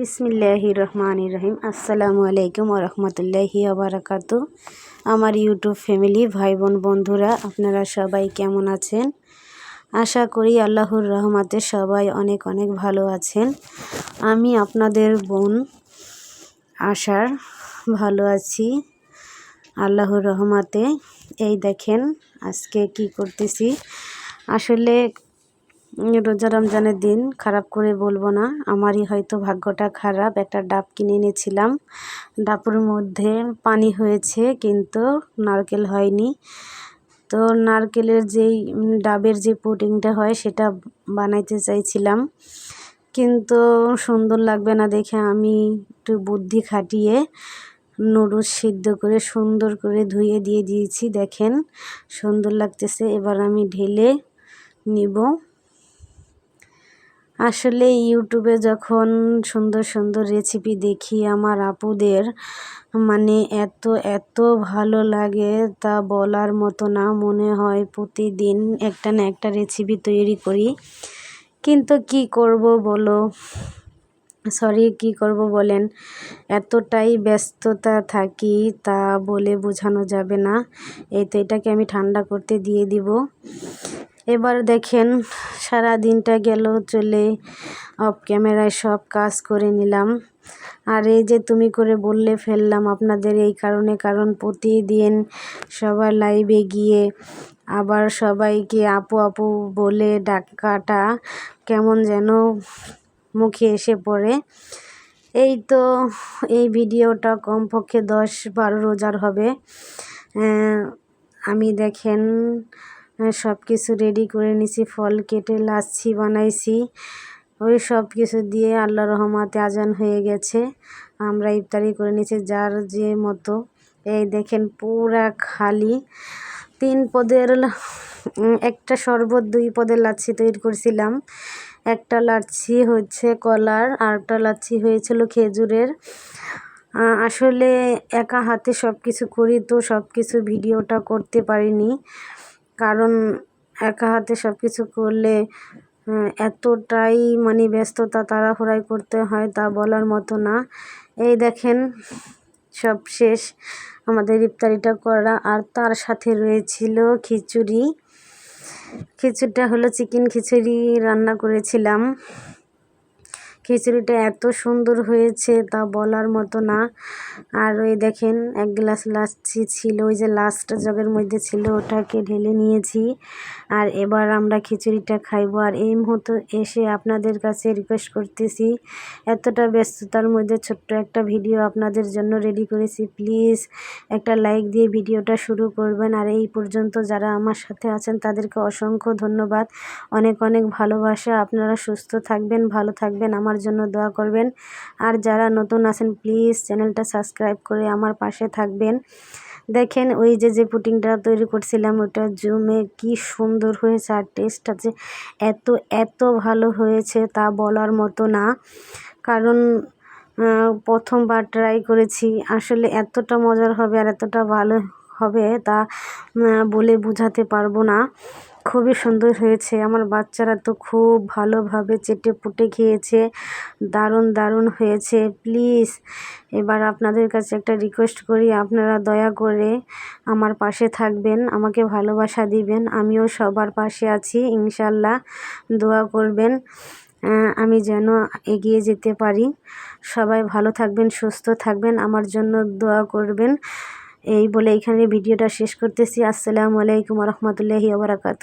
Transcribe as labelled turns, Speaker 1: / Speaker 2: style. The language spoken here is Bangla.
Speaker 1: বিসমিল্লাহ রহমান রহিম আসসালামু আলাইকুম ওরহমতুল্লাহি আবরাকাতু আমার ইউটিউব ফ্যামিলি ভাই বোন বন্ধুরা, আপনারা সবাই কেমন আছেন? আশা করি আল্লাহর রহমাতে সবাই অনেক অনেক ভালো আছেন। আমি আপনাদের বোন আশার ভালো আছি। আল্লাহর রহমাতে। এই দেখেন আজকে কি করতেছি। আসলে রোজা রমজানের দিন খারাপ করে বলব না। আমারই হয়তো ভাগ্যটা খারাপ। একটা ডাব কিনে এনেছিলাম। ডাবের মধ্যে পানি হয়েছে, কিন্তু নারকেল হয়নি। তো নারকেলের যেই ডাবের যে পুডিংটা হয়, সেটা বানাইতে চাইছিলাম। কিন্তু সুন্দর লাগবে না দেখে আমি একটু বুদ্ধি খাটিয়ে নুডলস সিদ্ধ করে সুন্দর করে ধুয়ে দিয়ে দিয়েছি। দেখেন, সুন্দর লাগতেছে। এবার আমি ঢেলে নিব। আসলে ইউটিউবে যখন সুন্দর সুন্দর রেসিপি দেখি আমার আপুদের মানে এত এত ভালো লাগে তা বলার মতো না মনে হয় প্রতিদিন একটা না একটা রেসিপি তৈরি করি। কিন্তু কি করব বলো? সরি কি করব বলেন? এতটাই ব্যস্ততা থাকি তা বলে বোঝানো যাবে না। এই তো এটাকে আমি ঠান্ডা করতে দিয়ে দিব। এবার দেখেন সারা দিনটা গেল, চলে অফ ক্যামেরায় সব কাজ করে নিলাম। আর এই যে তুমি করে বললে ফেললাম আপনাদের এই কারণে, কারণ প্রতিদিন সবার লাইভে গিয়ে আবার সবাইকে আপু আপু বলে ডাকাটা কেমন যেন মুখে এসে পড়ে। এই তো এই ভিডিওটা কমপক্ষে দশ বারো রোজার হবে। আমি দেখেন সব কিছু রেডি করে নিছি, ফল কেটে লাচ্ছি বানাইছি। ওই সব কিছু দিয়ে আল্লাহ রহমাতে আজান হয়ে গেছে। আমরা ইফতারি করে নিয়েছি যার যে মতো। এই দেখেন পুরা খালি। তিন পদের একটা শরবত, দুই পদের লাচ্ছি তৈরি করছিলাম। একটা লাচ্ছি হচ্ছে কলার আর একটা লাচ্ছি হয়েছিল খেজুরের। আসলে একা হাতে সব কিছু করি তো সব কিছু ভিডিওটা করতে পারিনি। কারণ একা হাতে সব কিছু করলে এতটাই মানে ব্যস্ততা তাড়াহুড়াই করতে হয় তা বলার মতো না। এই দেখেন, সব শেষ। আমাদের ইফতারিটা করা আর তার সাথে রয়েছিল খিচুড়ি। খিচুড়িটা হলো চিকেন খিচুড়ি রান্না করেছিলাম। খিচুড়িটা এত সুন্দর হয়েছে তা বলার মতো না। আর ওই দেখেন, এক গ্লাস লাচ্ছি ছিল, ওই যে লাস্ট জগের মধ্যে ছিল, ওটাকে ঢেলে নিয়েছি। আর এবার আমরা খিচুড়িটা খাইবো। আর এই মুহূর্তে এসে আপনাদের কাছে রিকোয়েস্ট করতেছি, এতটা ব্যস্ততার মধ্যে ছোট্ট একটা ভিডিও আপনাদের জন্য রেডি করেছি। প্লিজ একটা লাইক দিয়ে ভিডিওটা শুরু করবেন। আর এই পর্যন্ত যারা আমার সাথে আছেন, তাদেরকে অসংখ্য ধন্যবাদ। অনেক অনেক ভালোবাসা। আপনারা সুস্থ থাকবেন, ভালো থাকবেন। আমার জন্য দোয়া করবেন। আর যারা নতুন আছেন প্লিজ চ্যানেলটা সাবস্ক্রাইব করে আমার পাশে থাকবেন। দেখেন ওই যে যে পুটিংটা তৈরি করছিলাম, ওটা জুমে কি সুন্দর হয়েছে আর টেস্টটা যে এত এত ভালো হয়েছে তা বলার মতো না। কারণ প্রথমবার ট্রাই করেছি, আসলে এতটা মজার হবে আর এতটা ভালো হবে তা বলে বোঝাতে পারব না। খুবই সুন্দর হয়েছে। আমার বাচ্চারা তো খুব ভালোভাবে চেটে পুটে খেয়েছে। দারুণ দারুণ হয়েছে। প্লিজ, এবার আপনাদের কাছে একটা রিকোয়েস্ট করি। আপনারা দয়া করে আমার পাশে থাকবেন, আমাকে ভালোবাসা দিবেন। আমিও সবার পাশে আছি ইনশাল্লাহ দোয়া করবেন আমি যেন এগিয়ে যেতে পারি। সবাই ভালো থাকবেন, সুস্থ থাকবেন। আমার জন্য দোয়া করবেন। এই বলে এইখানে ভিডিওটা শেষ করতেছি। আসসালামু আলাইকুম রহমতুল্লাহি ওবরাকাত